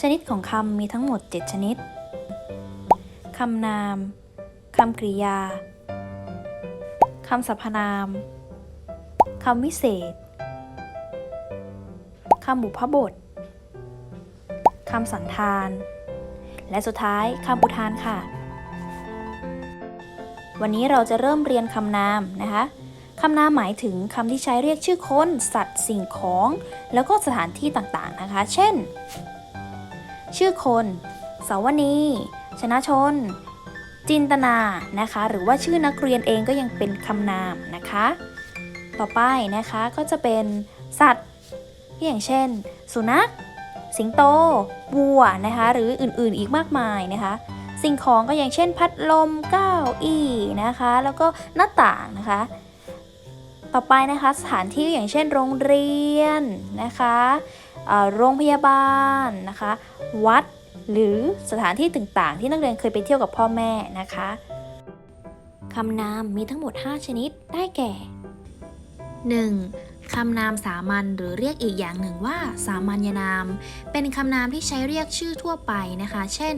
ชนิดของคำมีทั้งหมด 7 ชนิด คำนาม คำกริยา คำสรรพนาม คำวิเศษ คำบุพบท คำสันธาน และสุดท้ายคำอุทานค่ะ วันนี้เราจะเริ่มเรียนคำนามนะคะคำนามหมายถึงคำที่ใช้เรียกชื่อคน สัตว์ สิ่งของ แล้วก็สถานที่ต่างๆนะคะ เช่น ชื่อคน สาวนี ชนะชน จินตนา นะคะ หรือว่าชื่อนักเรียนเองก็ยังเป็นคำนามนะคะ ต่อไปนะคะก็จะเป็นสัตว์ อย่างเช่น สุนัข สิงโต วัว นะคะ หรืออื่นๆอีกมากมายนะคะ สิ่งของก็อย่างเช่น พัดลม เก้าอี้ นะคะ แล้วก็หน้าต่างนะคะ ต่อไปนะคะสถานที่อย่างเช่นโรงเรียนนะคะ โรงพยาบาลนะคะ วัดหรือสถานที่ต่างๆ ที่นักเรียนเคยไปเที่ยวกับพ่อแม่นะคะคำนามมีทั้งหมด 5 ชนิดได้แก่ 1. คำนามสามัญหรือเรียกอีกอย่างหนึ่งว่า สามัญนาม เป็นคำนามที่ใช้เรียกชื่อทั่วไปนะคะ เช่น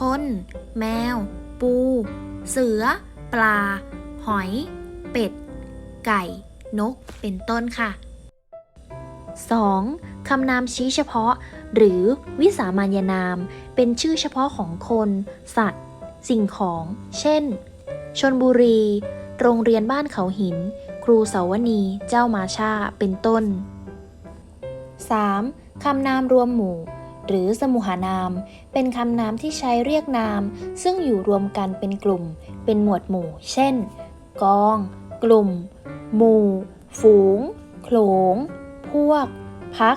คน แมว ปู เสือ ปลา หอย เป็ด ไก่ นก เป็นต้นค่ะ 2. คำนามชี้เฉพาะ หรือวิสามัญนาม เป็นชื่อเฉพาะของคน สัตว์ สิ่งของ เช่น ชนบุรี โรงเรียนบ้านเขาหิน ครูเสาวนีเจ้ามาชา เป็นต้น 3. คำนามรวมหมู่ หรือสมุหานาม เป็นคำนามที่ใช้เรียกนาม ซึ่งอยู่รวมกันเป็นกลุ่ม เป็นหมวดหมู่ เช่น กอง กลุ่ม หมู่ ฝูง โขลง พวก พัก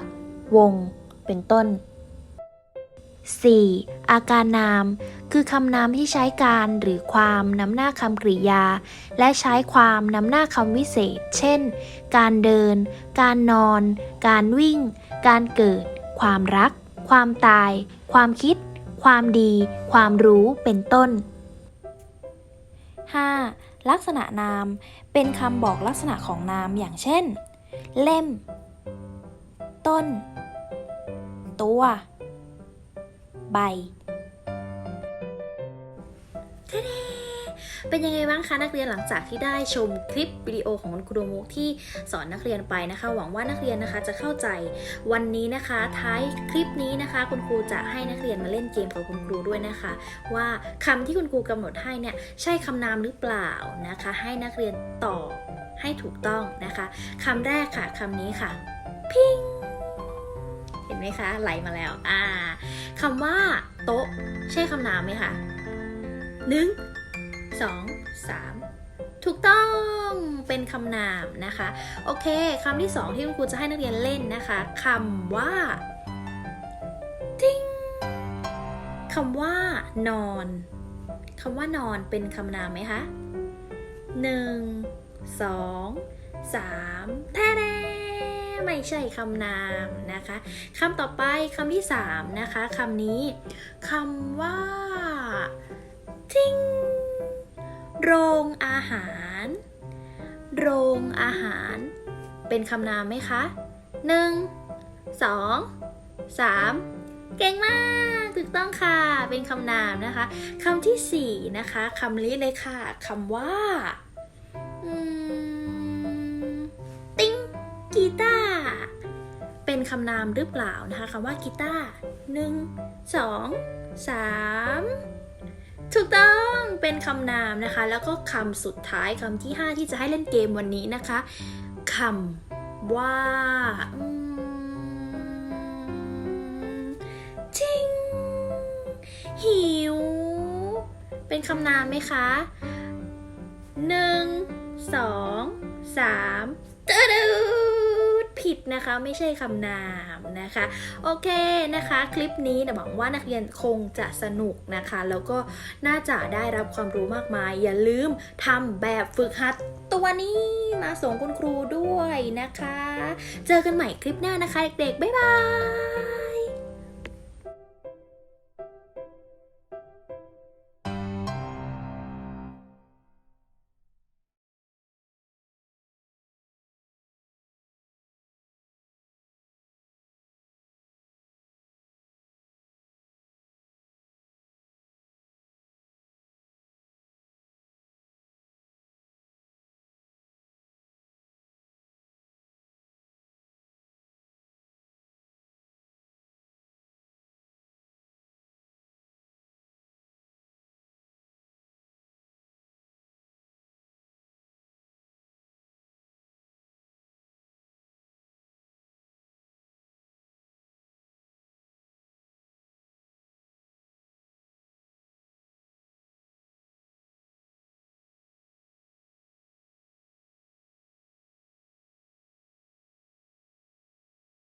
วง เป็นต้น 4. อาการนาม คือคำนามที่ใช้การหรือความนำหน้าคำกริยา และใช้ความนำหน้าคำวิเศษ เช่น การเดิน การนอน การวิ่ง การเกิด ความรัก ความตาย ความคิด ความดี ความรู้เป็นต้น 5. ลักษณะนาม เป็นคำบอกลักษณะของนามอย่างเช่น เล่ม ต้น ตัว ใบเป็นยังไงบ้างคะนักเรียนหลังจากที่ได้ชมคลิปวิดีโอของคุณครูมุกที่สอนนักเรียนไปนะคะ หวังว่านักเรียนนะคะจะเข้าใจวันนี้นะคะ ท้ายคลิปนี้นะคะ คุณครูจะให้นักเรียนมาเล่นเกมกับคุณครูด้วยนะคะ ว่าคำที่คุณครูกำหนดให้เนี่ยใช่คำนามหรือเปล่านะคะ ให้นักเรียนตอบให้ถูกต้องนะคะคำแรกค่ะคำนี้ค่ะ พิง เห็นไหมคะ ไหลมาแล้ว อ่าคำว่า โต๊ะ ใช่คำนามไหมคะหนึ่งสองสามถูกต้องเป็นคำนามนะคะ โอเคคำที่สองที่คุณครูจะให้นักเรียนเล่นนะคะคำว่าทิ้งคำว่านอนคำว่านอนเป็นคำนามไหมคะหนึ่งสองสามแท้ๆ ไม่ใช่คำนามนะคะคำต่อไปคำที่สามนะคะคำนี้คำว่าทิ้งโรงอาหาร โรงอาหาร เป็นคำนามไหมคะหนึ่งสองสามเก่งมากถูกต้องค่ะ เป็นคำนามนะคะคำที่สี่นะคะคำนี้เลยค่ะคำว่าอืม กีตาร์เป็นคำนามหรือเปล่านะคะคำว่ากีตาร์หนึ่งสองสามถูกต้องเป็นคำนามนะคะ แล้วก็คำสุดท้ายคำที่ 5 ที่จะให้เล่นเกมวันนี้นะคะคำว่าจิงหิว เป็นคำนามไหมคะหนึ่งสองสามตะดูด ผิดนะคะ ไม่ใช่คำนามนะคะ โอเคนะคะ คลิปนี้นะหวังว่านักเรียนคงจะสนุกนะคะ แล้วก็น่าจะได้รับความรู้มากมาย อย่าลืมทำแบบฝึกหัดตัวนี้มาส่งคุณครูด้วยนะคะ เจอกันใหม่คลิปหน้านะคะ เด็กๆ บ๊ายบาย